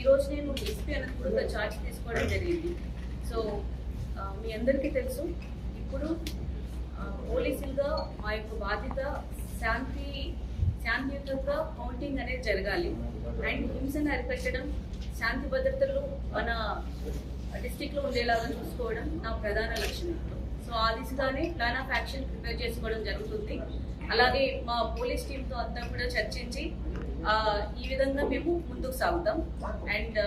ఈరోజు నేను ఎస్పీ అనంతపురంలో ఛార్జ్ తీసుకోవడం జరిగింది. సో మీ అందరికీ తెలుసు ఇప్పుడు పోలీసులుగా మా యొక్క బాధ్యత శాంతి శాంతియుతంగా కౌంటింగ్ అనేది జరగాలి. అండ్ హింసను అరికట్టడం శాంతి భద్రతలు మన డిస్టిక్లో ఉండేలాగా చూసుకోవడం నా ప్రధాన లక్ష్యం సో ఆ దిశగానే ప్లాన్ ఆఫ్ యాక్షన్ ప్రిపేర్ చేసుకోవడం జరుగుతుంది. అలాగే మా పోలీస్ టీంతో అంతా కూడా చర్చించి ఈ విధంగా మేము ముందుకు సాగుతాం. అండ్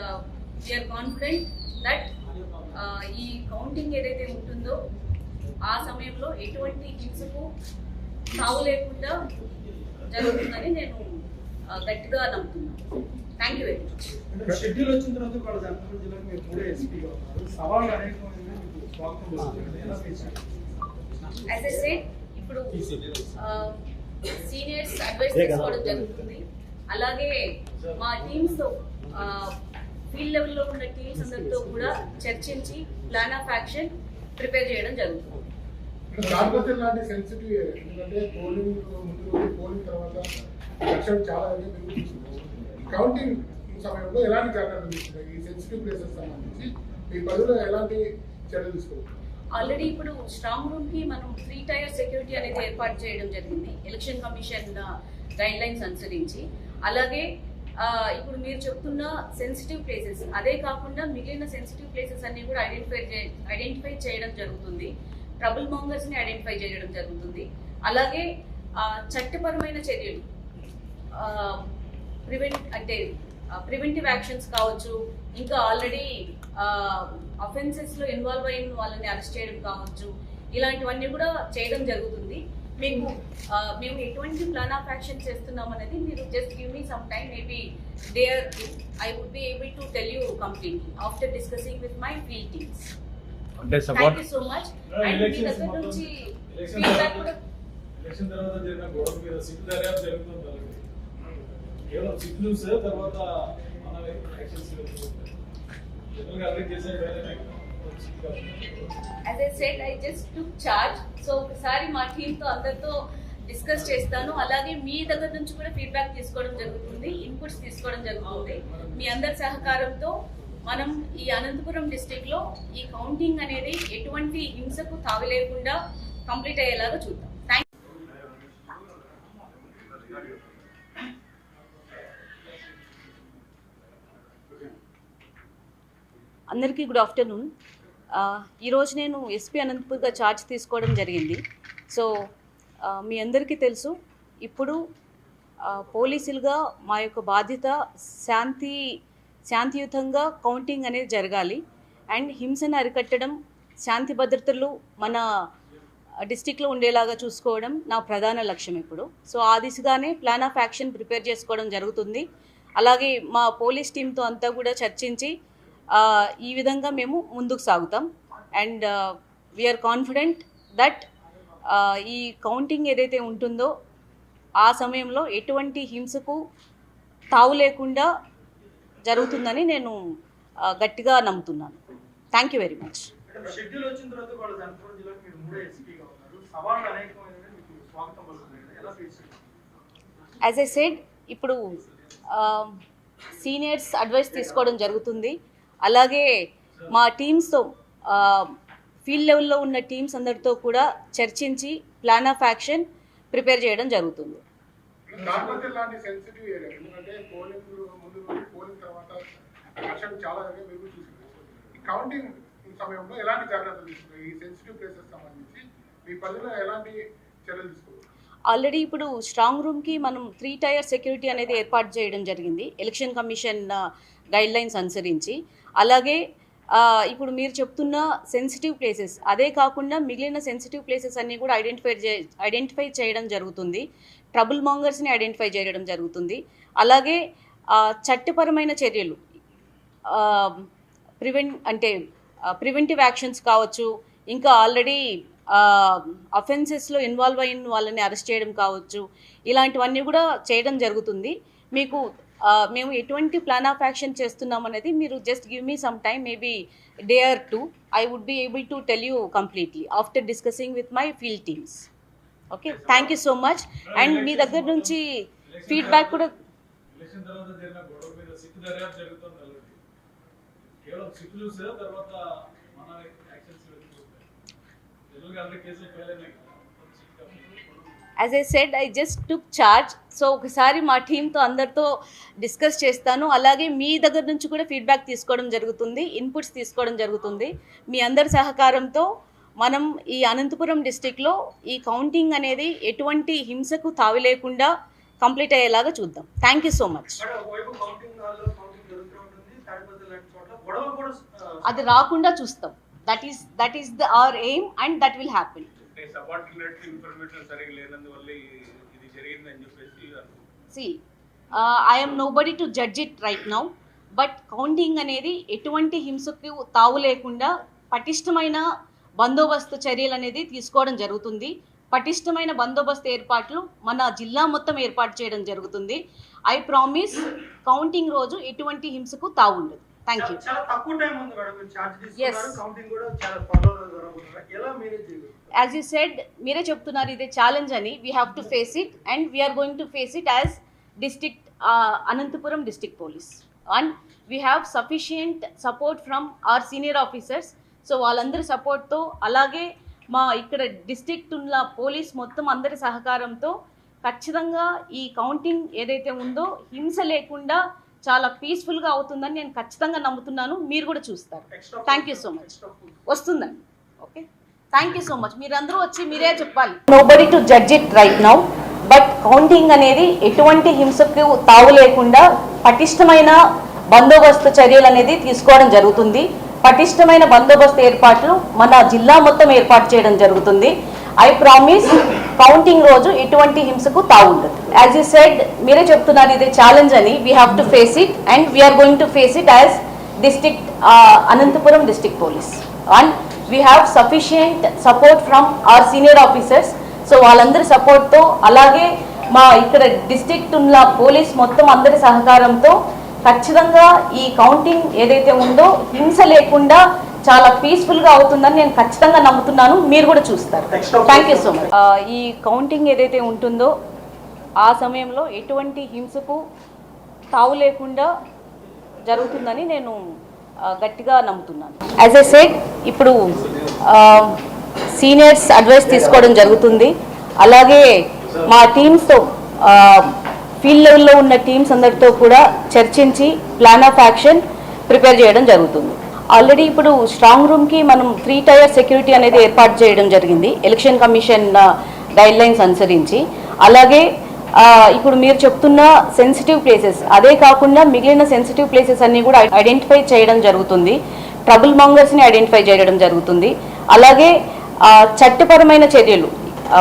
వీఆర్ కాన్ఫిడెంట్ దట్ ఈ కౌంటింగ్ ఏదైతే ఉంటుందో ఆ సమయంలో ఎటువంటి హింసకు తావు లేకుండా జరుగుతుందని నేను గట్టిగా నమ్ముతున్నాను. Thank you very much schedule వచ్చిన తర్వాత జిల్లాకు మీరు సవాళ్ళు అనేకమైన స్వాగతం ఇప్పుడు సీనియర్స్ అడ్వైస్ తీసుకోవడం జరుగుతుంది. అలాగే మా టీమ్స్తో ఫీల్డ్ లెవెల్లో ఉన్న టీమ్స్ అందరితో కూడా చర్చించి ప్లాన్ ఆఫ్ యాక్షన్ ప్రిపేర్ చేయడం జరుగుతుంది. ఇప్పుడు కాకపోతే లాంటి సెన్సిటివ్ ఏరియా ఎందుకంటే పోలింగ్ ముందు రోజు పోలింగ్ తర్వాత ఎలక్షన్ చాలా ఏరియా పెరుగుతుంది. కౌంటింగ్ సమయంలో ఎలాంటి జాగ్రత్తలు తీసుకున్నాయి ఈ సెన్సిటివ్ ప్లేసెస్ సంబంధించి మీ పదులో ఎలాంటి చర్యలు తీసుకోవాలి? ఆల్రెడీ ఇప్పుడు స్ట్రాంగ్ రూమ్కి మనం త్రీ టైర్ సెక్యూరిటీ అనేది ఏర్పాటు చేయడం జరిగింది. ఎలక్షన్ కమిషన్ గైడ్ లైన్స్ అనుసరించి. అలాగే ఇప్పుడు మీరు చెప్తున్న సెన్సిటివ్ ప్లేసెస్ అదే కాకుండా మిగిలిన సెన్సిటివ్ ప్లేసెస్ అన్ని కూడా ఐడెంటిఫై ఐడెంటిఫై చేయడం జరుగుతుంది. ట్రబుల్ మాంగర్స్ని ఐడెంటిఫై చేయడం జరుగుతుంది. అలాగే చట్టపరమైన చర్యలు ప్రివెంట్ అంటే ప్రివెంటివ్ యాక్షన్స్ కావచ్చు ఇంకా ఆల్రెడీ అఫెన్సెస్లో ఇన్వాల్వ్ అయిన వాళ్ళని అరెస్ట్ చేయడం కావచ్చు ఇలాంటివన్నీ కూడా చేయడం జరుగుతుంది. ఆ, మేము ఎటువంటి ప్లాన్ ఆఫ్ యాక్షన్ చేస్తున్నాం అనేది మీరు just give me some time maybe there I would be able to tell you completely after discussing with my field teams అంటే thank you so much and మీ దగ్గర నుంచి ఫీడ్బ్యాక్ కూడా ఎలక్షన్ తర్వాత జరిగిన గొడవ మీద దర్యాప్తు జరుగుతుంది. కేవలం చూస్తే తర్వాత మన యాక్షన్స్ జనరల్గా చేసే. As I said I just to charge so ఒకసారి మా టీంతో అందరితో డిస్కస్ చేస్తాను. అలాగే మీ దగ్గర నుంచి కూడా ఫీడ్బ్యాక్ తీసుకోవడం జరుగుతుంది ఇన్పుట్స్ తీసుకోవడం జరుగుతుంది. మీ అందరి సహకారంతో మనం ఈ అనంతపురం డిస్టిక్లో ఈ కౌంటింగ్ అనేది ఎటువంటి హింసకు తావిలేకుండా కంప్లీట్ అయ్యేలాగా చూద్దాం. థ్యాంక్ అందరికీ గుడ్ ఆఫ్టర్నూన్ ఈరోజు నేను ఎస్పీ అనంతపూర్గా ఛార్జ్ తీసుకోవడం జరిగింది. సో మీ అందరికీ తెలుసు ఇప్పుడు పోలీసులుగా మా యొక్క బాధ్యత శాంతి శాంతియుతంగా కౌంటింగ్ అనేది జరగాలి. అండ్ హింసను అరికట్టడం శాంతి భద్రతలు మన డిస్టిక్లో ఉండేలాగా చూసుకోవడం నా ప్రధాన లక్ష్యం ఇప్పుడు. సో ఆ దిశగానే ప్లాన్ ఆఫ్ యాక్షన్ ప్రిపేర్ చేసుకోవడం జరుగుతుంది. అలాగే మా పోలీస్ టీంతో అంతా కూడా చర్చించి ఈ విధంగా మేము ముందుకు సాగుతాం. అండ్ వీఆర్ కాన్ఫిడెంట్ దట్ ఈ కౌంటింగ్ ఏదైతే ఉంటుందో ఆ సమయంలో ఎటువంటి హింసకు తావు లేకుండా జరుగుతుందని నేను గట్టిగా నమ్ముతున్నాను. Thank you very much? As I said ఇప్పుడు సీనియర్స్ అడ్వైస్ తీసుకోవడం జరుగుతుంది. అలాగే మా టీమ్స్తో ఫీల్డ్ లెవెల్లో ఉన్న టీమ్స్ అందరితో కూడా చర్చించి ప్లాన్ ఆఫ్ యాక్షన్ ప్రిపేర్ చేయడం జరుగుతుంది. ఆల్రెడీ ఇప్పుడు స్ట్రాంగ్ రూమ్కి మనం త్రీ టైర్ సెక్యూరిటీ అనేది ఏర్పాటు చేయడం జరిగింది. ఎలక్షన్ కమిషన్ గైడ్ లైన్స్ అనుసరించి. అలాగే ఇప్పుడు మీరు చెప్తున్న సెన్సిటివ్ ప్లేసెస్ అదే కాకుండా మిగిలిన సెన్సిటివ్ ప్లేసెస్ అన్నీ కూడా ఐడెంటిఫై చే ఐడెంటిఫై చేయడం జరుగుతుంది. ట్రబుల్ మాంగర్స్ని ఐడెంటిఫై చేయడం జరుగుతుంది. అలాగే చట్టపరమైన చర్యలు ప్రివెంట్ అంటే ప్రివెంటివ్ యాక్షన్స్ కావచ్చు ఇంకా ఆల్రెడీ అఫెన్సెస్లో ఇన్వాల్వ్ అయిన వాళ్ళని అరెస్ట్ చేయడం కావచ్చు ఇలాంటివన్నీ కూడా చేయడం జరుగుతుంది. మీకు మేము ఎటువంటి ప్లాన్ ఆఫ్ యాక్షన్ చేస్తున్నాం అనేది మీరు just give me some time maybe day or two I would be able to tell you completely after discussing with my field teams okay thank you so much and మీ దగ్గర నుంచి feedback కూడా కేసులు as I said I just took charge so ఒకసారి మా టీంతో అందరితో discuss చేస్తాను. అలాగే మీ దగ్గర నుంచి కూడా ఫీడ్బ్యాక్ తీసుకోవడం జరుగుతుంది ఇన్పుట్స్ తీసుకోవడం జరుగుతుంది. మీ అందరి సహకారంతో మనం ఈ అనంతపురం డిస్టిక్లో ఈ కౌంటింగ్ అనేది ఎటువంటి హింసకు తావి లేకుండా కంప్లీట్ అయ్యేలాగా చూద్దాం. థ్యాంక్ యూ సో మచ్ అది రాకుండా చూస్తాం. That is that is the our aim and that will happen అంటే సబార్డినేట్ ఇన్ఫర్మేషన్ సరిగ్గా లేనందువల్ల ఇది జరిగిందని చెప్పేసి see I'm nobody to judge it right now but counting అనేది ఎటువంటి హింసకు తావు లేకుండా పటిష్టమైన బందోబస్తు చర్యలు అనేది తీసుకోవడం జరుగుతుంది. పటిష్టమైన బందోబస్తు ఏర్పాట్లు మన జిల్లా మొత్తం ఏర్పాటు చేయడం జరుగుతుంది. ఐ ప్రామిస్ కౌంటింగ్ రోజు ఎటువంటి హింసకు తావుండదు థ్యాంక్ యూ చాలా- తక్కువ టైం ఉంది మేడం మీరు ఛార్జ్. కౌంటింగ్ కూడా చాలా జరగబోతున్నారు ఎలా మేనేజ్ యాజ్ యూ సెడ్ మీరే చెప్తున్నారు ఇదే ఛాలెంజ్ అని. We have to face it and we're going to face it as district Anantapuram district police and we have sufficient support from our senior officers so వాళ్ళందరి సపోర్ట్తో అలాగే మా ఇక్కడ district ఉన్న పోలీస్ మొత్తం అందరి సహకారంతో ఖచ్చితంగా ఈ కౌంటింగ్ ఏదైతే ఉందో హింస లేకుండా చాలా పీస్ఫుల్గా అవుతుందని నేను ఖచ్చితంగా నమ్ముతున్నాను. మీరు కూడా చూస్తారు. థ్యాంక్ యూ సో మచ్ వస్తుందండి. Okay thank you so much మీరందరూ వచ్చి మీరే చెప్పాలి. Nobody to judge it right now but counting అనేది ఎటువంటి హింసకు తావు లేకుండా పటిష్టమైన బందోబస్తు చర్యలు అనేది తీసుకోవడం జరుగుతుంది. పటిష్టమైన బందోబస్తు ఏర్పాట్లు మన జిల్లా మొత్తం ఏర్పాటు చేయడం జరుగుతుంది. ఐ ప్రామిస్ కౌంటింగ్ రోజు ఎటువంటి హింసకు తాగుండదు యాజ్ యూ సెడ్ మీరే చెప్తున్నారు ఇది ఛాలెంజ్ అని. We have to face it and we're going to face it as district Anantapuram district police and we have sufficient support from our senior officers so వాళ్ళందరి సపోర్ట్తో అలాగే మా ఇక్కడ డిస్టిక్ట్ ఉన్న పోలీస్ మొత్తం అందరి సహకారంతో ఖచ్చితంగా ఈ కౌంటింగ్ ఏదైతే ఉందో హింస లేకుండా చాలా పీస్ఫుల్గా అవుతుందని నేను ఖచ్చితంగా నమ్ముతున్నాను. మీరు కూడా చూస్తారు. థ్యాంక్ యూ సో మచ్ ఈ కౌంటింగ్ ఏదైతే ఉంటుందో ఆ సమయంలో ఎటువంటి హింసకు తావు లేకుండా జరుగుతుందని నేను గట్టిగా నమ్ముతున్నాను. యాజ్ ఎ సెడ్ ఇప్పుడు సీనియర్స్ అడ్వైస్ తీసుకోవడం జరుగుతుంది. అలాగే మా టీమ్స్తో ఫీల్డ్ లెవెల్లో ఉన్న టీమ్స్ అందరితో కూడా చర్చించి ప్లాన్ ఆఫ్ యాక్షన్ ప్రిపేర్ చేయడం జరుగుతుంది. ఆల్రెడీ ఇప్పుడు స్ట్రాంగ్ రూమ్కి మనం త్రీ టైర్ సెక్యూరిటీ అనేది ఏర్పాటు చేయడం జరిగింది. ఎలక్షన్ కమిషన్ గైడ్ లైన్స్ అనుసరించి. అలాగే ఇప్పుడు మీరు చెప్తున్న సెన్సిటివ్ ప్లేసెస్ అదే కాకుండా మిగిలిన సెన్సిటివ్ ప్లేసెస్ అన్ని కూడా ఐడెంటిఫై చేయడం జరుగుతుంది. ట్రబుల్ మాంగర్స్ని ఐడెంటిఫై చేయడం జరుగుతుంది. అలాగే చట్టపరమైన చర్యలు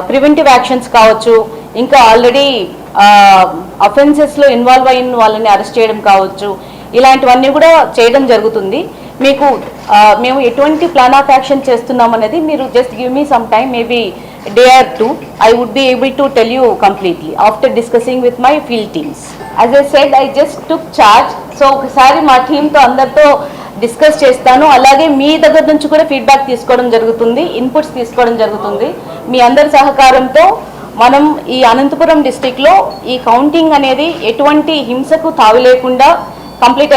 ప్రివెంటివ్ యాక్షన్స్ కావచ్చు ఇంకా ఆల్రెడీ అఫెన్సెస్లో ఇన్వాల్వ్ అయిన వాళ్ళని అరెస్ట్ చేయడం కావచ్చు ఇలాంటివన్నీ కూడా చేయడం జరుగుతుంది. మీకు మేము ఎటువంటి ప్లాన్ ఆఫ్ యాక్షన్ చేస్తున్నాం అనేది మీరు just give me some time maybe day or two I would be able to tell you completely after discussing with my field teams as I said I just took charge so ఒకసారి మా టీంతో అందరితో discuss చేస్తాను. అలాగే మీ దగ్గర నుంచి కూడా feedback తీసుకోవడం జరుగుతుంది ఇన్పుట్స్ తీసుకోవడం జరుగుతుంది. మీ అందరి సహకారంతో మనం ఈ అనంతపురం డిస్టిక్లో ఈ కౌంటింగ్ అనేది ఎటువంటి హింసకు తావి లేకుండా కంప్లీట్